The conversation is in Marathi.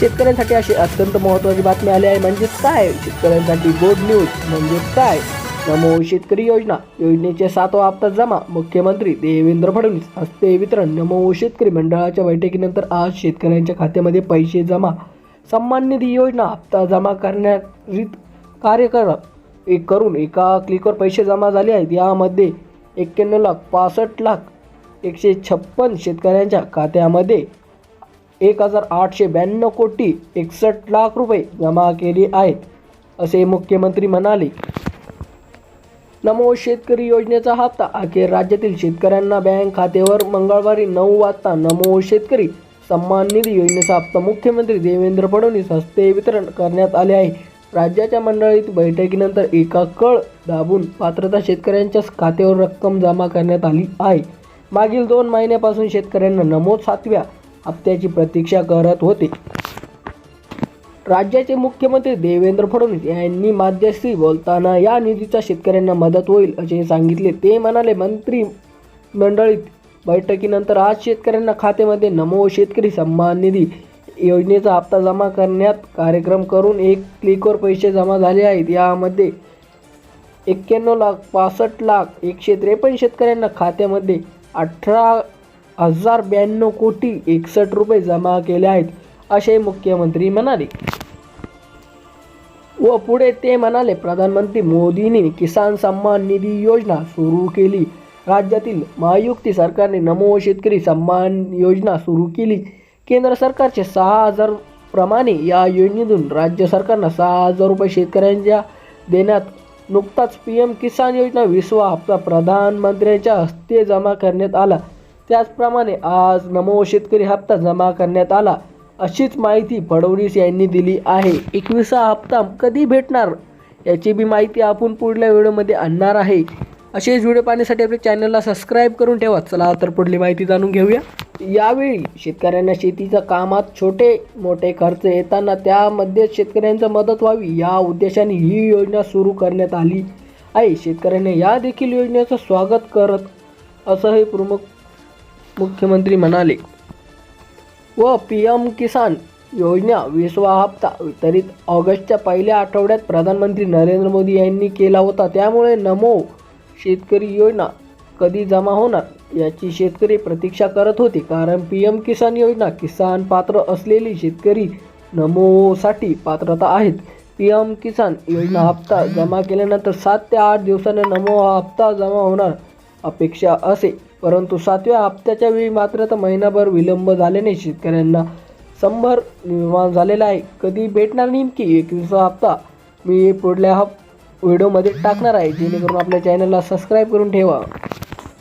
शेतकऱ्यांसाठी अशी अत्यंत महत्त्वाची बातमी आली आहे. म्हणजे काय? शेतकऱ्यांसाठी गुड न्यूज म्हणजे काय? नमो शेतकरी योजना. योजनेचे सातवा हप्ता जमा. मुख्यमंत्री देवेंद्र फडणवीस हस्ते वितरण. नमो शेतकरी मंडळाच्या बैठकीनंतर आज शेतकऱ्यांच्या खात्यामध्ये पैसे जमा. सन्मान निधी योजना. हप्ता जमा करण्यारीत कार्य कर एक करून एका क्लिकवर पैसे जमा झाले आहेत. यामध्ये एक्क्याण्णव लाख पासष्ट लाख एकशे छप्पन शेतकऱ्यांच्या खात्यामध्ये एक हजार आठशे ब्याण्णव कोटी एकसष्ट लाख रुपये जमा केले आहेत असे मुख्यमंत्री म्हणाले. नमो शेतकरी योजनेचा हप्ता अखेर राज्यातील शेतकऱ्यांना बँक खात्यावर मंगळवारी नऊ वाजता नमो शेतकरी सन्मान निधी योजनेचा हप्ता मुख्यमंत्री देवेंद्र फडणवीस हस्ते वितरण करण्यात आले आहे. राज्याच्या मंडळीत बैठकीनंतर एका कळ दाबून पात्रता शेतकऱ्यांच्या खात्यावर रक्कम जमा करण्यात आली आहे. मागील दोन महिन्यापासून शेतकऱ्यांना नमो सातव्या हप्त्याची प्रतीक्षा करत होते. राज्याचे मुख्यमंत्री देवेंद्र फडणवीस यांनी माध्यस्थी बोलताना या निधीचा शेतकऱ्यांना मदत होईल असे सांगितले. ते म्हणाले मंत्री मंडळीत बैठकीनंतर आज शेतकऱ्यांना खात्यामध्ये नमो शेतकरी सन्मान निधी योजनेचा हप्ता जमा करण्यात कार्यक्रम करून एक क्लिकवर पैसे जमा झाले आहेत. यामध्ये एक्क्याण्णव लाख पासष्ट लाख एकशे त्रेपन्न शेतकऱ्यांना खात्यामध्ये अठरा हजार ब्याण्णव कोटी एकसष्ट रुपये जमा केले आहेत असे मुख्यमंत्री म्हणाले. व पुढे ते म्हणाले प्रधानमंत्री मोदींनी किसान सन्मान निधी योजना सुरू केली. राज्यातील महायुक्ती सरकारने नमो शेतकरी सन्मान योजना सुरू केली. केंद्र सरकारचे सहा हजार प्रमाणे या योजनेतून राज्य सरकारनं सहा हजार रुपये शेतकऱ्यांच्या देण्यात नुकताच पी एम किसान योजना विसवा हप्ता प्रधानमंत्र्यांच्या हस्ते जमा करण्यात आला. त्याचप्रमाणे आज नमो शेतकरी हप्ता जमा करण्यात आला अशीच माहिती फडणवीस यांनी दिली आहे. एकविसा हप्ता कधी भेटणार? याची बी माहिती आपण पुढल्या व्हिडिओमध्ये आणणार आहे. असेच व्हिडिओ पाहण्यासाठी आपल्या चॅनलला सबस्क्राईब करून ठेवा. चला तर पुढली माहिती जाणून घेऊया. यावेळी शेतकऱ्यांना शेतीच्या कामात छोटे मोठे खर्च येताना त्यामध्ये शेतकऱ्यांचा मदत व्हावी या उद्देशाने ही योजना सुरू करण्यात आली आहे. शेतकऱ्यांनी या देखील योजनेचं स्वागत करत असं हे प्रमुख मुख्यमंत्री म्हणाले व पी एम किसान योजना विसवा हप्ता वितरित ऑगस्टच्या पहिल्या आठवड्यात प्रधानमंत्री नरेंद्र मोदी यांनी केला होता. त्यामुळे नमो शेतकरी योजना कधी जमा होणार याची शेतकरी प्रतीक्षा करत होते. कारण पी एम किसान योजना किसान पात्र असलेली शेतकरी नमोसाठी पात्रता आहेत. पी एम किसान योजना हप्ता जमा केल्यानंतर सात ते आठ दिवसाने नमो हप्ता जमा होणार अपेक्षा असे परंतु सातव्या हप्त्याच्या वेळी मात्र तर महिनाभर विलंब झाल्याने शेतकऱ्यांना संभर निर्माण झालेला आहे. कधी भेटणार नेमकी? एकवीसवा हप्ता. मी पुढल्या हप व्हिडिओमध्ये टाकणार आहे. जेणेकरून आपल्या चॅनलला सबस्क्राईब करून ठेवा.